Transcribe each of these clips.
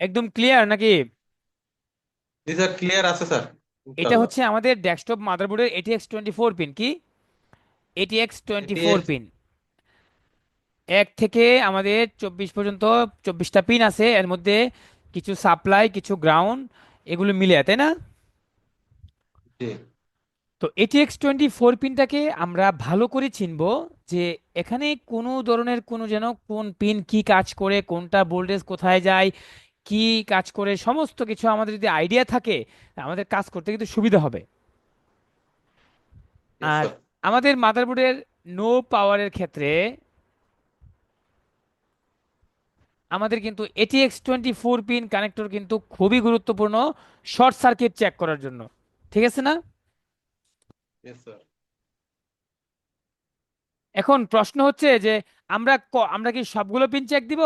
একদম ক্লিয়ার নাকি? জি স্যার ক্লিয়ার আছে স্যার। এটা হচ্ছে আমাদের ডেস্কটপ মাদারবোর্ডের এটিএক্স টোয়েন্টি ফোর পিন কি? ATX twenty four ATX pin এক থেকে আমাদের চব্বিশ পর্যন্ত চব্বিশটা পিন আছে এর মধ্যে কিছু সাপ্লাই কিছু গ্রাউন্ড এগুলো মিলে তাই না? তো এটিএক্স টোয়েন্টি ফোর পিনটাকে আমরা ভালো করে চিনবো যে এখানে কোনো ধরনের কোনো যেন কোন পিন কি কাজ করে কোনটা ভোল্টেজ কোথায় যায় কি কাজ করে সমস্ত কিছু আমাদের যদি আইডিয়া থাকে আমাদের কাজ করতে কিন্তু সুবিধা হবে। আর আমাদের মাদারবোর্ডের নো পাওয়ারের ক্ষেত্রে আমাদের কিন্তু ATX twenty four pin connector কিন্তু খুবই গুরুত্বপূর্ণ শর্ট সার্কিট চেক করার জন্য। ঠিক আছে না? এখন প্রশ্ন হচ্ছে যে আমরা আমরা কি সবগুলো পিন চেক দিব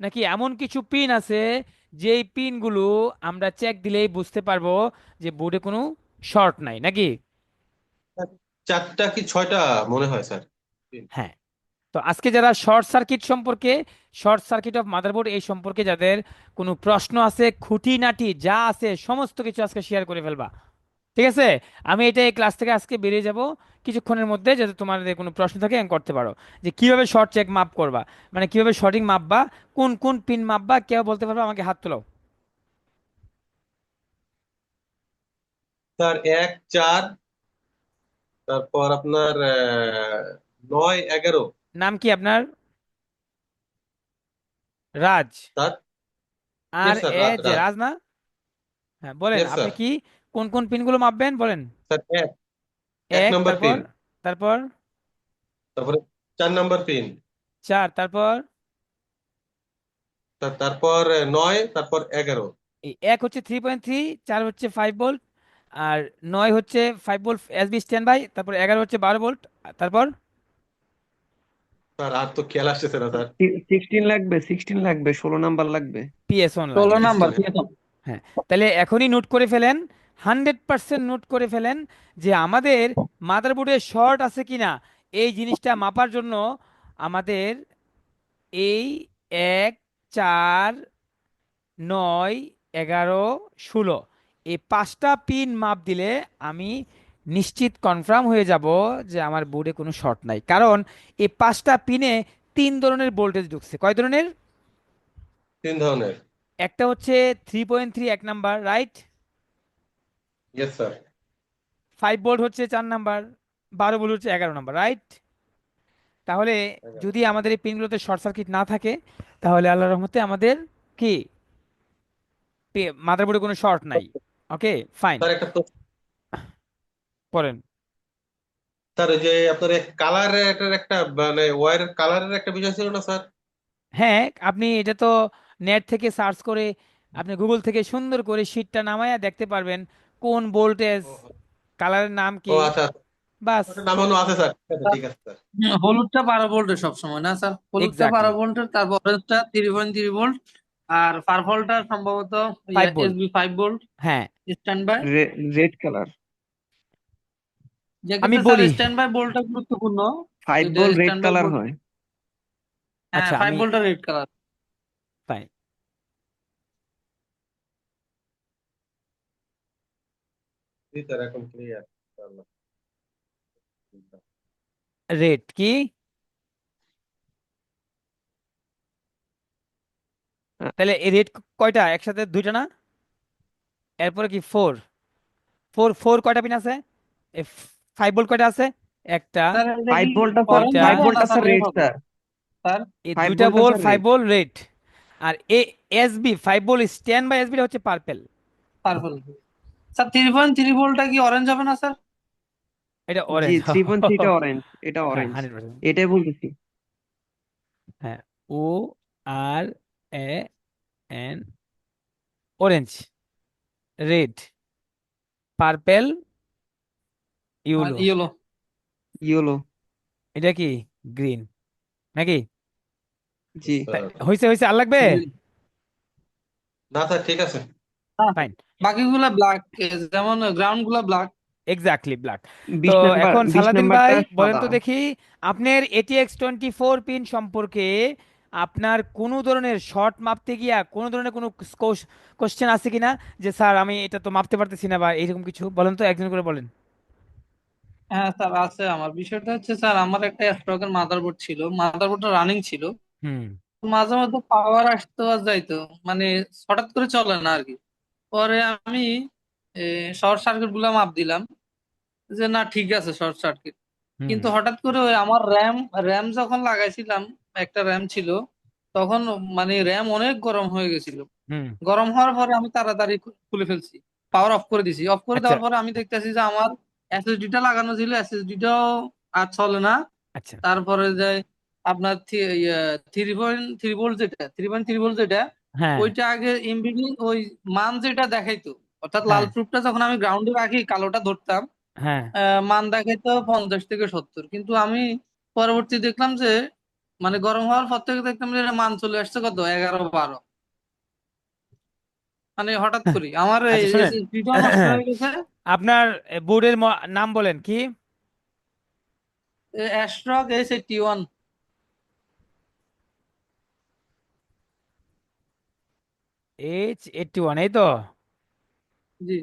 নাকি এমন কিছু পিন আছে যেই পিনগুলো আমরা চেক দিলেই বুঝতে পারব যে বোর্ডে কোনো শর্ট নাই নাকি? চারটা কি ছয়টা মনে হয় স্যার? হ্যাঁ। তো আজকে যারা শর্ট সার্কিট সম্পর্কে শর্ট সার্কিট অফ মাদারবোর্ড এই সম্পর্কে যাদের কোনো প্রশ্ন আছে খুঁটিনাটি যা আছে সমস্ত কিছু আজকে শেয়ার করে ফেলবা। ঠিক আছে? আমি এটা এই ক্লাস থেকে আজকে বেরিয়ে যাব কিছুক্ষণের মধ্যে যাতে তোমাদের কোনো প্রশ্ন থাকে করতে পারো। যে কীভাবে শর্ট চেক মাপ করবা? মানে কীভাবে শর্টিং মাপবা? কোন কোন পিন মাপবা? কেউ বলতে পারবে আমাকে হাত তোলাও। স্যার এক চার তারপর আপনার নয় এগারো। নাম কি আপনার? রাজ। আর এ যে। রাজ। না? হ্যাঁ বলেন আপনি কি কোন কোন পিনগুলো মাপবেন? বলেন। স্যার এক। এক এক নম্বর তারপর? পিন। তারপর? তারপরে চার নম্বর পিন। চার তারপর? তারপর নয় তারপর এগারো। এক হচ্ছে থ্রি পয়েন্ট থ্রি চার হচ্ছে ফাইভ ভোল্ট আর নয় হচ্ছে five volt SB standby তারপর এগারো হচ্ছে বারো ভোল্ট তারপর? স্যার আর তো খেয়াল আসতেছে না স্যার। সিক্সটিন লাগবে সিক্সটিন লাগবে ষোলো নাম্বার লাগবে। পিএস অন ষোলো নাম্বার হ্যাঁ তাহলে এখনই নোট করে ফেলেন হান্ড্রেড পার্সেন্ট নোট করে ফেলেন যে আমাদের মাদারবোর্ডে শর্ট আছে কিনা এই জিনিসটা মাপার জন্য আমাদের এই এক চার নয় এগারো ষোলো এই পাঁচটা পিন মাপ দিলে আমি নিশ্চিত কনফার্ম হয়ে যাব যে আমার বোর্ডে কোনো শর্ট নাই। কারণ এই পাঁচটা পিনে তিন ধরনের ভোল্টেজ ঢুকছে। কয় ধরনের? তিন ধরনের। একটা হচ্ছে থ্রি পয়েন্ট থ্রি এক number right yes sir five volt হচ্ছে চার নাম্বার বারো ভোল্ট হচ্ছে এগারো নাম্বার রাইট তাহলে যদি আমাদের এই পিনগুলোতে শর্ট সার্কিট না থাকে তাহলে আল্লাহর রহমতে আমাদের কি? মাদারবোর্ডে কোনো শর্ট নাই। ওকে ফাইন স্যার একটা পড়েন। স্যার যে আপনার কালারের একটা মানে ওয়্যারের কালারের একটা বিষয় ছিল না স্যার হ্যাঁ আপনি এটা তো নেট থেকে সার্চ করে আপনি গুগল থেকে সুন্দর করে শীটটা নামায়া দেখতে পারবেন। কোন ভোল্টেজ কালারের নাম কি? আচ্ছা বাস। নামানো আছে স্যার ঠিক আছে স্যার। হলুদটা বারো ভোল্টের সবসময় না স্যার? হলুদটা. বারো ভোল্টের তারপর অরেঞ্জটা থ্রি পয়েন্ট থ্রি ভোল্ট আর পার্পলটা সম্ভবত. এসবি ফাইভ ভোল্ট হ্যাঁ। স্ট্যান্ড বাই রেড কালার যে আমি স্যার বলি। স্ট্যান্ড বাই ভোল্টটা গুরুত্বপূর্ণ ফাইভ ভোল্ট রেড কালার হয়। হ্যাঁ আচ্ছা, ফাইভ আমি- ভোল্টটা রেড কালার ফাইন জি স্যার এখন ক্লিয়ার রেড কি? হ্যাঁ। তাহলে এই রেড কয়টা? একসাথে দুইটা না? এরপরে কি ফোর ফোর ফোর কয়টা পিন আছে? ফাইভ ভোল্ট কয়টা আছে? একটা ফাইভ ভোল্টটা ফাইভ ভোল্ট আছে স্যার রেড স্যার। স্যার? এই দুইটা বল ফাইভ রেড আর এ এসবি ফাইভ বল স্ট্যান্ড বাই এসবি হচ্ছে purple purple sir three point three ভোল্টটা কি অরেঞ্জ হবে না স্যার? এটা জি অরেঞ্জ থ্রি পয়েন্ট থ্রিটা অরেঞ্জ এটা অরেঞ্জ হান্ড্রেড পার্সেন্ট। এটাই বলতেছি হ্যাঁ ও আর A N orange red purple yellow yellow yellow এটা কি? গ্রিন নাকি? জি। হয়েছে হয়েছে আর লাগবে? না স্যার ঠিক আছে। ফাইন বাকিগুলা ব্ল্যাক যেমন গ্রাউন্ডগুলা ব্ল্যাক এক্স্যাক্টলি ব্ল্যাক বিশ তো নাম্বার এখন বিশ সালাদিন নাম্বারটা ভাই বলেন তো দেখি আপনার এটিএক্স টোয়েন্টি ফোর পিন সম্পর্কে আপনার কোনো ধরনের শর্ট মাপতে গিয়া কোনো ধরনের কোনো কোশ্চেন আছে কিনা? যে স্যার আমি এটা তো মাপতে পারতেছি না বা এরকম কিছু বলেন তো একজন করে বলেন। হ্যাঁ স্যার আছে আমার। বিষয়টা হচ্ছে স্যার আমার একটা অ্যাস্ট্রকের মাদারবোর্ড ছিল। মাদারবোর্ডটা রানিং ছিল। হুম। মাঝে মধ্যে পাওয়ার আসতো আর যাইতো। মানে হঠাৎ করে চলে না আর কি। পরে আমি শর্ট সার্কিটগুলা মাপ দিলাম। যে না ঠিক আছে শর্ট সার্কিট কিন্তু হঠাৎ করে ওই আমার র্যাম র্যাম যখন লাগাইছিলাম একটা র্যাম ছিল তখন মানে র্যাম অনেক গরম হয়ে গেছিল। গরম হওয়ার পরে আমি তাড়াতাড়ি খুলে ফেলছি। পাওয়ার অফ করে দিছি। অফ করে আচ্ছা। দেওয়ার পরে আমি দেখতেছি যে আমার এসএসডি টা লাগানো ছিল এসএসডি টাও আর চলে না। আচ্ছা। তারপরে যে আপনার থ্রি পয়েন্ট থ্রি ভোল্ট যেটা থ্রি পয়েন্ট থ্রি ভোল্ট যেটা হ্যাঁ। ওইটা আগে এমবিডি ওই মান যেটা দেখাইতো। অর্থাৎ লাল হ্যাঁ। প্রুফটা যখন আমি গ্রাউন্ডে রাখি কালোটা ধরতাম হ্যাঁ। আহ, মান দেখাইতো পঞ্চাশ থেকে সত্তর। কিন্তু আমি পরবর্তী দেখলাম যে মানে গরম হওয়ার পর থেকে দেখলাম যে এটা মান চলে আসছে কত? এগারো বারো। মানে হঠাৎ করে। আমার এই আচ্ছা শুনেন এসএসডিটাও নষ্ট হয়ে গেছে। আপনার বোর্ডের নাম বলেন কি? ASRock S eighty one H eighty one এই তো? জি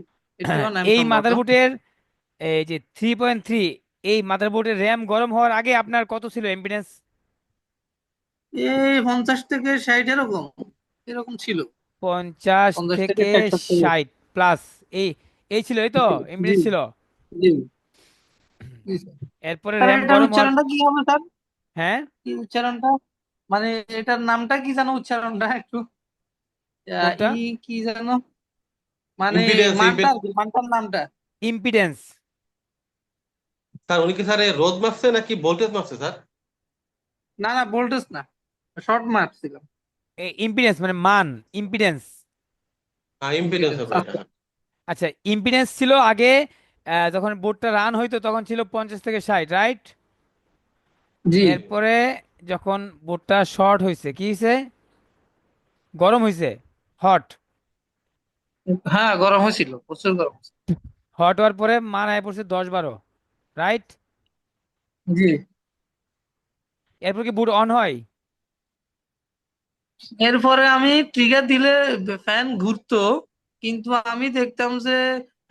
এই মাদারবোর্ডের এই যে থ্রি পয়েন্ট থ্রি এই মাদারবোর্ডের র্যাম গরম হওয়ার আগে আপনার কত ছিল এমপিডেন্স এই পঞ্চাশ থেকে ষাট এরকম এরকম ছিল। পঞ্চাশ থেকে ষাট প্লাস এই এই ছিল এই তো? জি ছিল? এরপরে র্যাম গরম উচ্চারণটা কি হবে স্যার? হ্যাঁ? কি উচ্চারণটা? মানে এটার নামটা কি জানো উচ্চারণটা একটু? ই কি জানো? মানে ইম্পিডেন্স মানটা আর মানটার নামটা। ইম্পিডেন্স স্যার উনি কি স্যার রোদ মাপছে নাকি ভোল্টেজ মাপছে স্যার? না না ভোল্টেজ না। শর্ট মারছিলাম। ইম্পিডেন্স মানে মান ইম্পিডেন্স ইম্পিডেন্স আচ্ছা আচ্ছা ইম্পিডেন্স ছিল আগে আহ, যখন বোর্ডটা রান হইতো তখন ছিল পঞ্চাশ থেকে ষাট রাইট জি। এরপরে যখন বোর্ডটা শর্ট হয়েছে কি হয়েছে গরম হয়েছে হট। হ্যাঁ গরম হয়েছিল প্রচুর গরম হট হওয়ার পরে মান আয় পড়ছে দশ বারো রাইট? জি। এরপর কি বুট অন হয়? এরপরে আমি ট্রিগার দিলে ফ্যান ঘুরতো কিন্তু আমি দেখতাম যে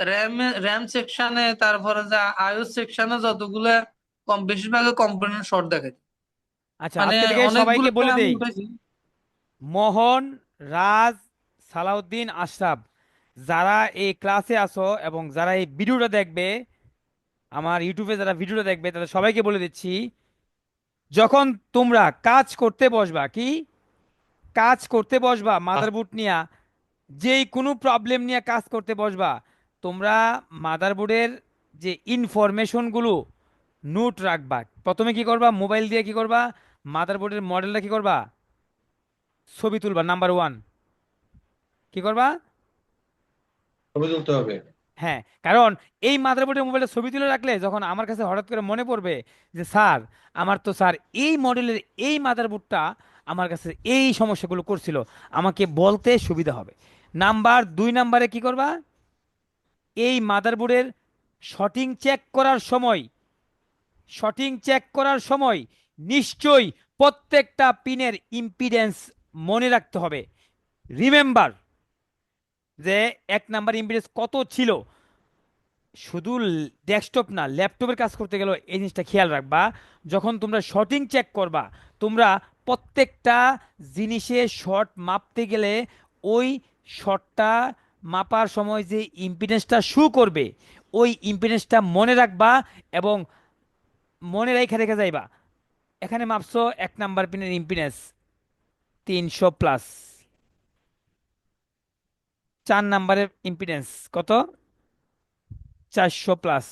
র্যাম র্যাম সেকশনে তারপরে যে আইওএস সেকশনে যতগুলো কম বেশিরভাগ কম্পোনেন্ট শর্ট দেখায় আচ্ছা মানে আজকে থেকে অনেকগুলো সবাইকে বলে দেই। মোহন রাজ সালাউদ্দিন আশরাফ যারা এই ক্লাসে আসো এবং যারা এই ভিডিওটা দেখবে আমার ইউটিউবে যারা ভিডিওটা দেখবে তাদের সবাইকে বলে দিচ্ছি যখন তোমরা কাজ করতে বসবা কি? কাজ করতে বসবা মাদারবোর্ড নিয়ে যেই কোনো প্রবলেম নিয়ে কাজ করতে বসবা তোমরা মাদারবোর্ডের যে ইনফরমেশনগুলো নোট রাখবা। প্রথমে কি করবা? মোবাইল দিয়ে কি করবা? মাদারবোর্ডের মডেলটা কি করবা? ছবি তুলবা নাম্বার ওয়ান কি করবা? ছবি তুলতে হবে। হ্যাঁ কারণ এই মাদারবোর্ডের মোবাইলে ছবি তুলে রাখলে যখন আমার কাছে হঠাৎ করে মনে পড়বে যে স্যার আমার তো স্যার এই মডেলের এই মাদারবোর্ডটা আমার কাছে এই সমস্যাগুলো করছিল আমাকে বলতে সুবিধা হবে। নাম্বার দুই নাম্বারে কি করবা? এই মাদারবোর্ডের শটিং চেক করার সময় শটিং চেক করার সময় নিশ্চয়ই প্রত্যেকটা পিনের ইম্পিডেন্স মনে রাখতে হবে। রিমেম্বার যে এক নাম্বার ইম্পিডেন্স কত ছিল? শুধু ডেস্কটপ না ল্যাপটপের কাজ করতে গেলেও এই জিনিসটা খেয়াল রাখবা। যখন তোমরা শর্টিং চেক করবা, তোমরা প্রত্যেকটা জিনিসে শর্ট মাপতে গেলে ওই শর্টটা মাপার সময় যে ইম্পিডেন্সটা শু করবে, ওই ইম্পিডেন্সটা মনে রাখবা এবং মনে রেখে রেখে যাইবা। এখানে মাপছো এক নাম্বার পিনের ইম্পিডেন্স তিনশো প্লাস চার নাম্বারের ইম্পিডেন্স কত? চারশো প্লাস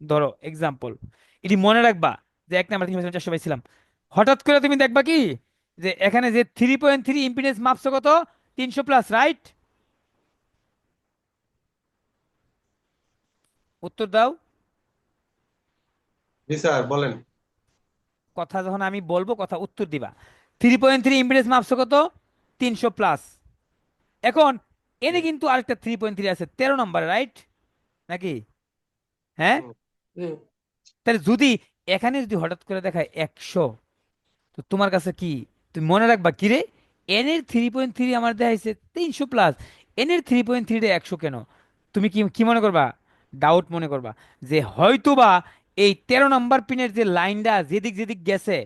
ধরো এক্সাম্পল এটি মনে রাখবা যে এক নাম্বার তিনশো চারশো পাইছিলাম। হঠাৎ করে তুমি দেখবা কি? যে এখানে যে থ্রি পয়েন্ট থ্রি ইম্পিডেন্স মাপছো কত? তিনশো প্লাস রাইট উত্তর দাও। জি স্যার বলেন। কথা যখন আমি বলব কথা উত্তর দিবা। থ্রি পয়েন্ট থ্রি ইম্পিডেন্স মাপছো কত? তিনশো প্লাস এখন এনে কিন্তু আরেকটা থ্রি পয়েন্ট থ্রি আছে তেরো নম্বর রাইট নাকি? হ্যাঁ? তাহলে যদি এখানে যদি হঠাৎ করে দেখায় একশো তো তোমার কাছে কি? তুমি মনে রাখবা কিরে এন এর থ্রি পয়েন্ট থ্রি আমার দেখাইছে তিনশো প্লাস এন এর থ্রি পয়েন্ট থ্রিটা একশো কেন? তুমি কি কি মনে করবা? ডাউট মনে করবা যে হয়তোবা এই তেরো নম্বর পিনের যে লাইনটা যেদিক যেদিক গেছে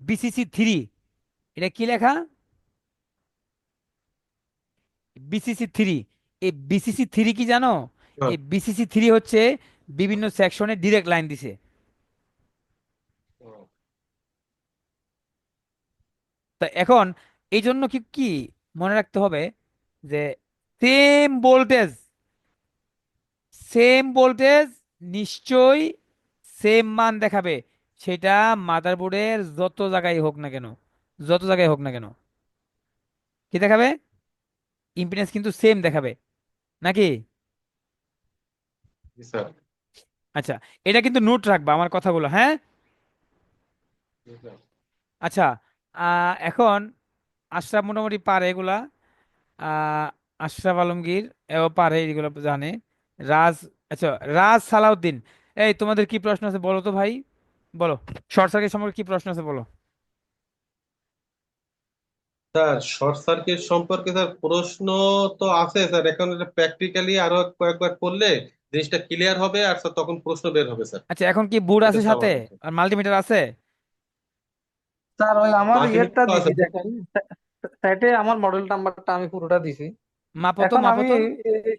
বিসিসি থ্রি এটা কি লেখা? বিসিসি থ্রি এই বিসিসি থ্রি কি জানো? হ্যাঁ। এই বিসিসি থ্রি হচ্ছে বিভিন্ন সেকশনে ডিরেক্ট লাইন দিছে। তা এখন এই জন্য কি কি মনে রাখতে হবে যে সেম ভোল্টেজ সেম ভোল্টেজ নিশ্চয়ই সেম মান দেখাবে। সেটা মাদারবোর্ডের যত জায়গায় হোক না কেন যত জায়গায় হোক না কেন। কি দেখাবে? ইম্পিডেন্স কিন্তু সেম দেখাবে নাকি? আচ্ছা এটা কিন্তু নোট রাখবা আমার কথাগুলো হ্যাঁ? আচ্ছা এখন আশরাফ মোটামুটি পারে এগুলা আশরাফ আলমগীর এও পারে এগুলো জানে। রাজ আচ্ছা রাজ সালাউদ্দিন এই তোমাদের কি প্রশ্ন আছে বলো তো ভাই? বলো শর্ট সার্কিট সম্পর্কে কি প্রশ্ন আছে বলো? স্যার শর্ট সার্কিট সম্পর্কে স্যার প্রশ্ন তো আছে স্যার। এখন এটা প্র্যাকটিক্যালি আরও কয়েকবার করলে জিনিসটা ক্লিয়ার হবে আর স্যার তখন প্রশ্ন বের হবে স্যার। আচ্ছা এখন কি বোর্ড আছে সাথে? আর মাল্টিমিটার আছে? স্যার ওই আমার ইয়েরটা তো আছে। দিছি দেখেন। সেটে আমার মডেল নাম্বারটা আমি পুরোটা দিছি। মাপো তো এখন মাপো আমি তো। এই-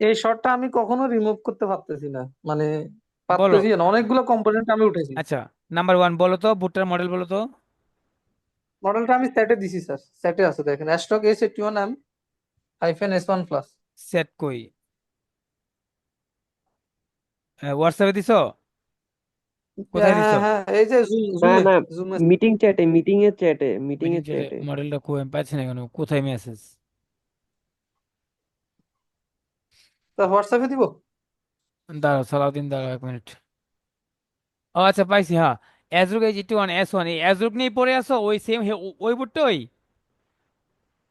এই শর্টটা আমি কখনো রিমুভ করতে পারতেছি না। মানে পারতেছি না। অনেকগুলো কম্পোনেন্ট আমি উঠেছি। আচ্ছা নাম্বার ওয়ান বলো তো ভুট্টার মডেল বলো তো। মডেলটা আমি সেটে দিছি স্যার সেটে আছে দেখেন। ASRock S eighty one M hyphen S one plus set কই হোয়াটসঅ্যাপে দিছো? কোথায় দিছো? হ্যাঁ এই যে জুম না জুমে না জুমে মিটিং চ্যাটে মিটিং এর চ্যাটে মিটিং এর চ্যাটে মডেলটা কই আমি পাচ্ছি না কেন? কোথায় মেসেজ তা হোয়াটসঅ্যাপে দিব? দাঁড়াও সালাউদ্দিন দাঁড়াও এক মিনিট। ও আচ্ছা পাইছি হ্যাঁ। অ্যাজরুক এই জিটি ওয়ান এস ওয়ান এই অ্যাজরুক নিয়ে পড়ে আসো ওই সেম ওই বুটটা ওই?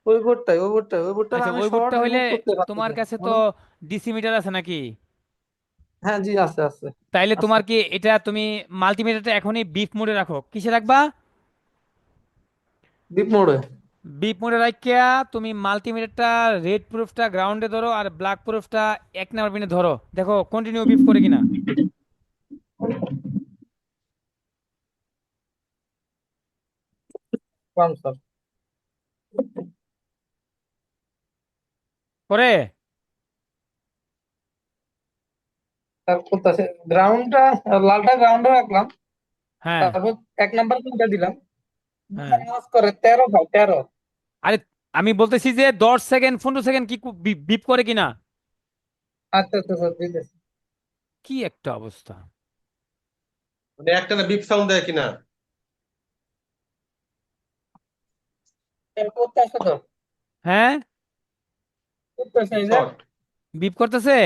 ওই বোর্ডটাই ওই বোর্ডটাই ওই বোর্ডটা আচ্ছা আমি ওই বুটটা হইলে তোমার কাছে। তো ডিসি মিটার আছে নাকি? হ্যাঁ জি আছে আছে। তাইলে আছে। তোমার কি এটা তুমি মাল্টিমিটারটা এখনই বিপ মোডে রাখো। কিসে রাখবা? ডিপ মোডে বিপ মোডে রাখিয়া তুমি মাল্টিমিটারটা রেড প্রুফটা গ্রাউন্ডে ধরো আর ব্ল্যাক প্রুফটা এক নাম্বার পিনে ধরো। দেখো কন্টিনিউ বিপ করে কিনা। স্যার করে স্যার করতেছে গ্রাউন্ডটা লালটা গ্রাউন্ডে রাখলাম। হ্যাঁ। তারপর এক নাম্বার কোনটা দিলাম। হ্যাঁ। মাস করে তেরো ভাই তেরো। আরে আমি বলতেছি যে দশ সেকেন্ড পনেরো সেকেন্ড কি কু- বিপ করে কিনা? আচ্ছা আচ্ছা স্যার দিতেছি কি একটা অবস্থা। মানে একটা না বিপ সাউন্ড দেয় কিনা? করতেছে তো। হ্যাঁ? করতেছে এই যে। শর্ট বিপ করতেছে?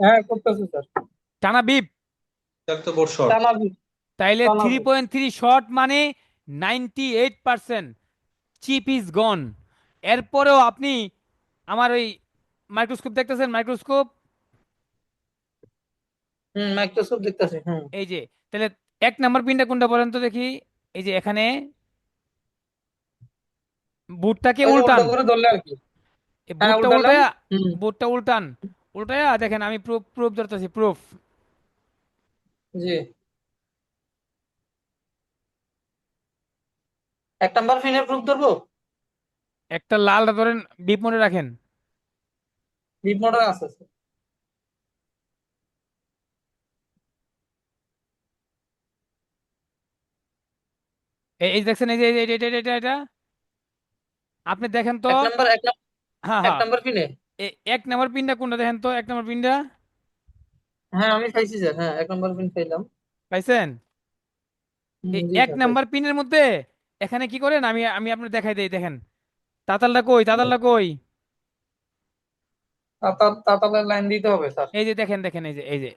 হ্যাঁ করতেছে স্যার। টানা বিপ। তো বোর্ড শর্ট টানা দিই। তাইলে টানা থ্রি। পয়েন্ট থ্রি শর্ট মানে ninety eight percent chip is gone এরপরেও আপনি আমার ওই মাইক্রোস্কোপ দেখতেছেন? মাইক্রোস্কোপ হুম মাইক্রোস্কোপ দেখতেছি হুম। এই যে তাহলে এক নাম্বার পিনটা কোনটা বলেন তো দেখি? এই যে এখানে বুটটাকে উল্টান। উল্টো করে ধরলে আর কি? হ্যাঁ, বুটটা। উল্টায়া বুটটা উল্টান। উল্টায়া দেখেন আমি প্রুফ প্রুফ ধরতেছি প্রুফ। জি। এক নাম্বার ফিনে প্রুফ ধরবো? একটা লালটা ধরেন বিপ মোডে রাখেন। ডিপ মোডে আছে এই এই দেখছেন এই যে এটা এটা এটা? আপনি দেখেন তো এক নাম্বার এক নাম্বার হ্যাঁ এক হ্যাঁ। নাম্বার এ- এক নাম্বার পিনটা কোনটা দেখেন তো? এক নাম্বার পিনটা? হ্যাঁ আমি খাইছি স্যার হ্যাঁ এক নাম্বার ফিন খাইলাম পাইছেন? এই জি এক স্যার নাম্বার পিনের মধ্যে এখানে কি করেন? আমি আমি আপনার দেখাই দেই দেখেন। তাতালটা কই তাতালটা কই? তাতালের লাইন দিতে হবে স্যার। এই যে দেখেন দেখেন এই যে এই যে।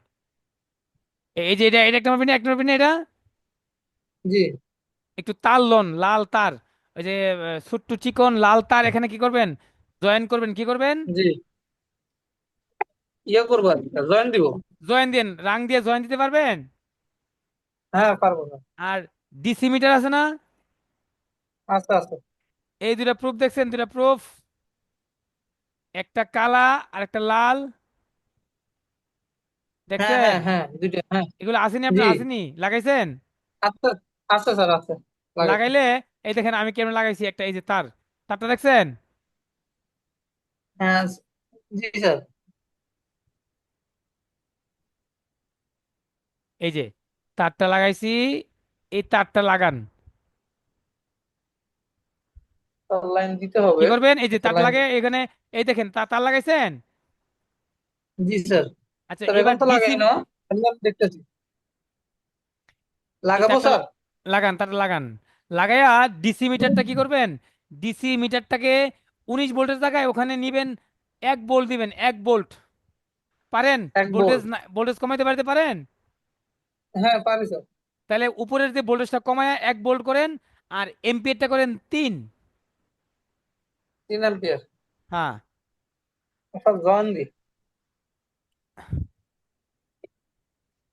এই যে এটা এটা এক নাম্বার পিনে এক নাম্বার পিন এটা? জি। একটু তার লন লাল তার। ওই যে ছোট্ট চিকন লাল তার এখানে কি করবেন? জয়েন করবেন কি করবেন? জি। ইয়ে করব আর জয়েন দিব। জয়েন দেন রাং দিয়ে জয়েন দিতে পারবেন? হ্যাঁ পারব স্যার আর ডিসি মিটার আছে না? আচ্ছা আচ্ছা এই দুটা প্রুফ দেখছেন? দুটা প্রুফ একটা কালা আর একটা লাল। হ্যাঁ দেখছেন? হ্যাঁ হ্যাঁ দুইটা হ্যাঁ। এগুলো আসেনি আপনার? জি। আসেনি? লাগাইছেন? আচ্ছা আচ্ছা স্যার আচ্ছা লাগাইলে এই দেখেন আমি কেমন লাগাইছি একটা এই যে তার। তারটা দেখছেন? হ্যাঁ জি স্যার। এই যে তারটা লাগাইছি এই তারটা লাগান। লাইন দিতে কি হবে করবেন? এই যে তারটা লাগে এখানে এই দেখেন তার তার লাগাইছেন? জি স্যার। আচ্ছা এবার তো লাগাই না। আমি দেখতেছি। লাগাবো স্যার? লাগান তারটা লাগান। লাগাইয়া ডিসি মিটারটা কি করবেন? ডিসি মিটারটাকে উনিশ ভোল্টের জায়গায় ওখানে নিবেন এক ভোল্ট দিবেন এক ভোল্ট পারেন? ভোল্টেজ ভোল্ট ভোল্টেজ কমাইতে পারতে পারেন? হ্যাঁ পারি স্যার। তাহলে উপরের যে ভোল্টেজটা কমায় এক ভোল্ট করেন আর এম্পিয়ারটা করেন তিন। তিন অ্যাম্পিয়ার। হ্যাঁ।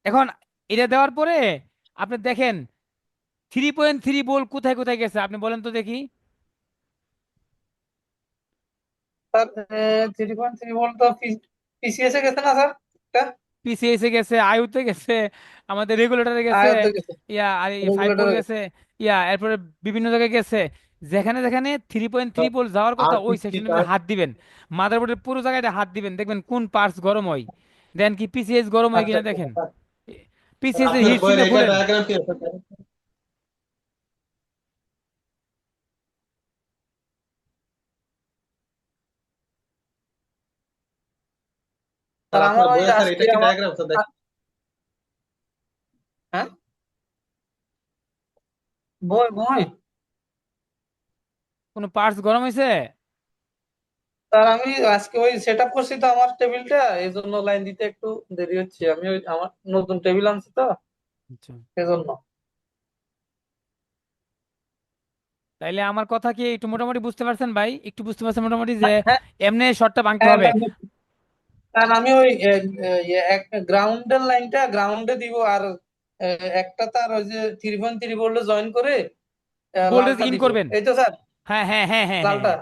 এখন এটা দেওয়ার পরে আপনি দেখেন থ্রি পয়েন্ট থ্রি ভোল্ট কোথায় কোথায় গেছে? আপনি বলেন তো দেখি। Sir three point three volt তো পিসিএস এ গেছে না স্যার? পিসিএস এ গেছে আমাদের রেগুলেটরে গেছে। ইয়া আর এই ফাইভ গেছে। ইয়া এরপরে বিভিন্ন জায়গায় গেছে। যেখানে যেখানে থ্রি পয়েন্ট থ্রি ভোল্ট যাওয়ার কথা ওই সেকশনে হাত দিবেন। মাদারবোর্ডের পুরো জায়গাটা হাত দিবেন। দেখবেন কোন পার্টস গরম হয়। দেন কি পিসিএস গরম হয় আচ্ছা কিনা দেখেন পিসিএস এর হিট বইয়ের সিঙ্কটা এটা খুলেন ডায়াগ্রাম কি আছে স্যার আমার ওই এটা কি আমার ডায়াগ্রাম স্যার দেখেন হ্যাঁ বই বই কোনো পার্টস গরম হয়েছে স্যার আমি আজকে ওই সেট আপ করছি তো আমার টেবিলটা এই জন্য লাইন দিতে একটু দেরি হচ্ছে আমি ওই আমার নতুন টেবিল আনছি তো সেজন্য তাইলে আমার কথা কি একটু মোটামুটি বুঝতে পারছেন ভাই? একটু বুঝতে পারছেন মোটামুটি যে হ্যাঁ এমনি শর্টটা ভাঙতে হ্যাঁ হবে। স্যার আমি ওই গ্রাউন্ডের লাইনটা গ্রাউন্ডে দিব আর একটা তার ওই যে থ্রি ভোল্টে জয়েন করে ভোল্টেজ ইন করবেন? এই তো স্যার। হ্যাঁ হ্যাঁ হ্যাঁ হ্যাঁ হ্যাঁ লালটা।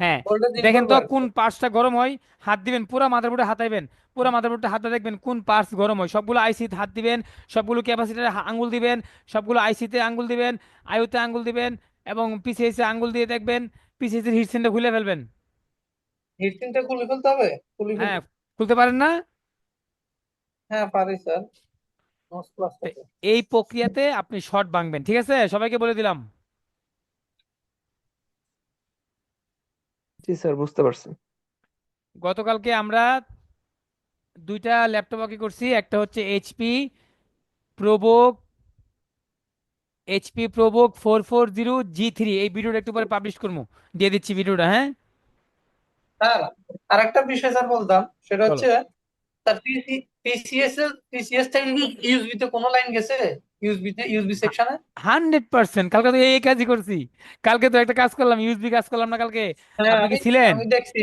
হ্যাঁ হ্যাঁ। দেখেন তো। কোন পার্টসটা গরম হয় হাত দিবেন পুরো মাদারবোর্ডে হাতাইবেন পুরো মাদারবোর্ডে হাতে দেখবেন কোন পার্টস গরম হয়। সবগুলো আইসিতে হাত দিবেন সবগুলো ক্যাপাসিটারে আঙ্গুল দিবেন সবগুলো আইসিতে আঙ্গুল দিবেন আইওতে আঙ্গুল দিবেন এবং পিসিএস আঙ্গুল দিয়ে দেখবেন পিসিএস এর হিট সিনটা খুলে ফেলবেন। হিটসিনটা খুলে ফেলতে হবে? খুলে হ্যাঁ খুলতে পারেন না? হ্যাঁ পারি স্যার। এই প্রক্রিয়াতে আপনি শর্ট ভাঙবেন ঠিক আছে? সবাইকে বলে দিলাম। জি স্যার বুঝতে পারছি। গতকালকে আমরা দুইটা ল্যাপটপ আঁকি করছি। একটা হচ্ছে HP ProBook HP ProBook four four zero G three. এই ভিডিওটা একটু পরে পাবলিশ করব দিয়ে দিচ্ছি ভিডিওটা হ্যাঁ? স্যার আর একটা বিষয় স্যার বলতাম সেটা হচ্ছে স্যার পিসিএস এর পিসিএস থেকে ইউএসবি তে কোনো লাইন গেছে? ইউএসবি তে ইউএসবি সেকশনে হান্ড্রেড পার্সেন্ট কালকে তো এই কাজই করছি। কালকে তো একটা কাজ করলাম ইউএসবি কাজ করলাম না কালকে। হ্যাঁ আপনি কি ছিলেন? আমি দেখছি।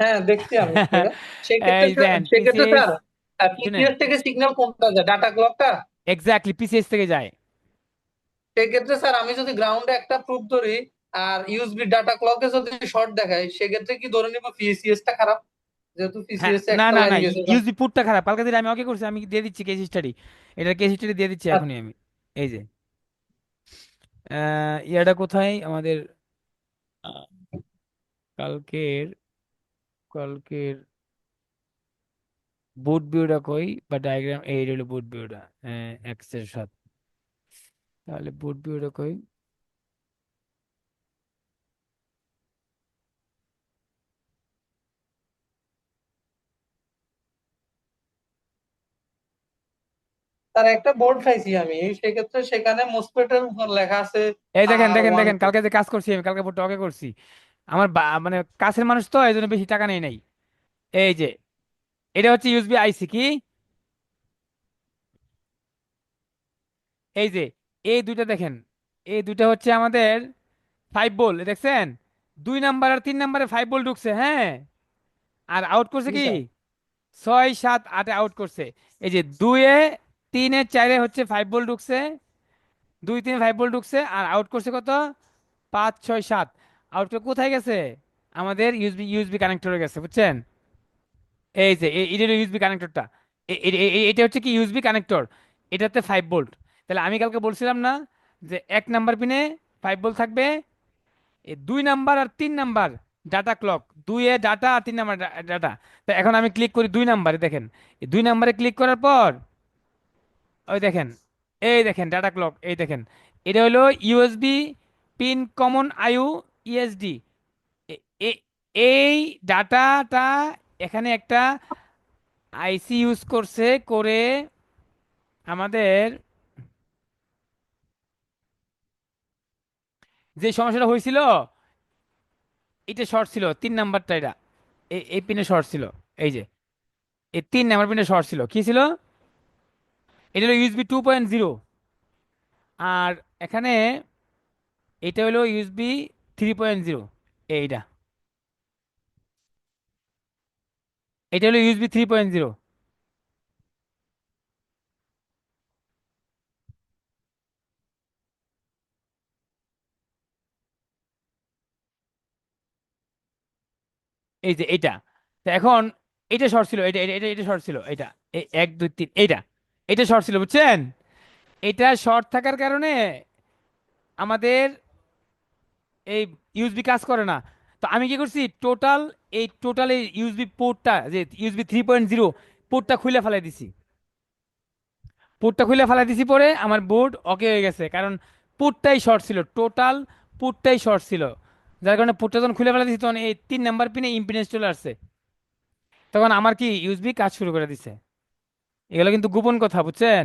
হ্যাঁ দেখছি আমি। সেক্ষেত্রে সেক্ষেত্রে স্যার শুনেন। পিসিএস থেকে সিগন্যাল কোনটা যায়? ডাটা ক্লকটা এক্স্যাক্টলি পিসিএস থেকে যায়। সেক্ষেত্রে স্যার আমি যদি গ্রাউন্ডে একটা প্রুফ ধরি আর ইউএসবি ডাটা ক্লকে যদি শর্ট দেখায় সেক্ষেত্রে কি ধরে নিব পিসিএস টা খারাপ? যেহেতু হ্যাঁ পিসিএস না একটা না না ইউএসবি পুটটা খারাপ। কালকে দিন আমি ওকে করছি আমি দিয়ে দিচ্ছি কেস স্টাডি এটা কেস স্টাডি দিয়ে দিচ্ছি এখনই আমি। এই যে ইয়াটা কোথায়? আমাদের কালকের কালকের বুট ভিউটা কই? বা ডায়াগ্রাম এই হলো বুট ভিউটা এক্সের সাথে। তাহলে বুট ভিউটা কই? তার একটা বোর্ড পাইছি আমি। সেক্ষেত্রে সেখানে মোসপেটের লেখা আছে এই দেখেন দেখেন দেখেন কালকে যে কাজ করছি আমি কালকে ওকে করছি। আমার মানে কাছের মানুষ তো এই জন্য বেশি টাকা নেই নাই। এই যে এটা হচ্ছে ইউএসবি আইসি কি? এই যে এই দুইটা দেখেন এই দুইটা হচ্ছে আমাদের ফাইভ বল দেখছেন? দুই নাম্বার আর তিন নাম্বারে ফাইভ বল ঢুকছে হ্যাঁ? আর আউট করছে কি? ছয় সাত আটে আউট করছে। এই যে দুইয়ে তিনে চারে হচ্ছে ফাইভ বল ঢুকছে, দুই তিনে ফাইভ বল ঢুকছে, আর আউট করছে কত? পাঁচ, ছয়, সাত। আউটপুট কোথায় গেছে? আমাদের ইউএসবি ইউএসবি কানেক্টরে গেছে, বুঝছেন? এই যে এটা ইউএসবি কানেক্টরটা এটা হচ্ছে কি ইউএসবি কানেক্টর এটাতে ফাইভ বোল্ট তাহলে আমি কালকে বলছিলাম না যে এক নাম্বার পিনে ফাইভ বোল্ট থাকবে? দুই নাম্বার আর তিন নাম্বার ডাটা ক্লক দুইয়ে ডাটা আর তিন নাম্বার ডাটা তো এখন আমি ক্লিক করি দুই নাম্বারে, দেখেন। দুই নাম্বারে ক্লিক করার পর ওই দেখেন, এই দেখেন ডাটা ক্লক এই দেখেন। এটা হলো ইউএসবি পিন কমন আইউ ইএসডি এই ডাটাটা এখানে একটা আইসি ইউজ করছে করে আমাদের যে সমস্যাটা হয়েছিল, এটা শর্ট ছিল, তিন নাম্বারটা এটা। এই পিনে শর্ট ছিল, এই যে। এই তিন নাম্বার পিনে শর্ট ছিল। কি ছিল? এটা হলো ইউএসবি টু পয়েন্ট জিরো আর এখানে এটা হলো ইউএসবি থ্রি পয়েন্ট জিরো এইটা। এটা হলো ইউএসবি থ্রি পয়েন্ট জিরো এই যে এটা তো এখন এটা শর্ট ছিল এটা এটা এটা শর্ট ছিল এটা এক, দুই, তিন, এইটা। এটা শর্ট ছিল, বুঝছেন? এটা শর্ট থাকার কারণে আমাদের এই ইউএসবি কাজ করে না। তো আমি কি করছি? টোটাল এই টোটাল এই ইউএসবি পোর্টটা যে ইউএসবি থ্রি পয়েন্ট জিরো পোর্টটা খুলে ফেলাই দিছি। পোর্টটা খুলে ফেলাই দিছি পরে আমার বোর্ড ওকে হয়ে গেছে, কারণ পোর্টটাই শর্ট ছিল। টোটাল পোর্টটাই শর্ট ছিল। যার কারণে পোর্টটা যখন খুলে ফেলা দিছি, তখন এই তিন নাম্বার পিনে ইম্পিডেন্স চলে আসছে। তখন আমার কি ইউএসবি কাজ শুরু করে দিছে। এগুলো কিন্তু গোপন কথা বুঝছেন?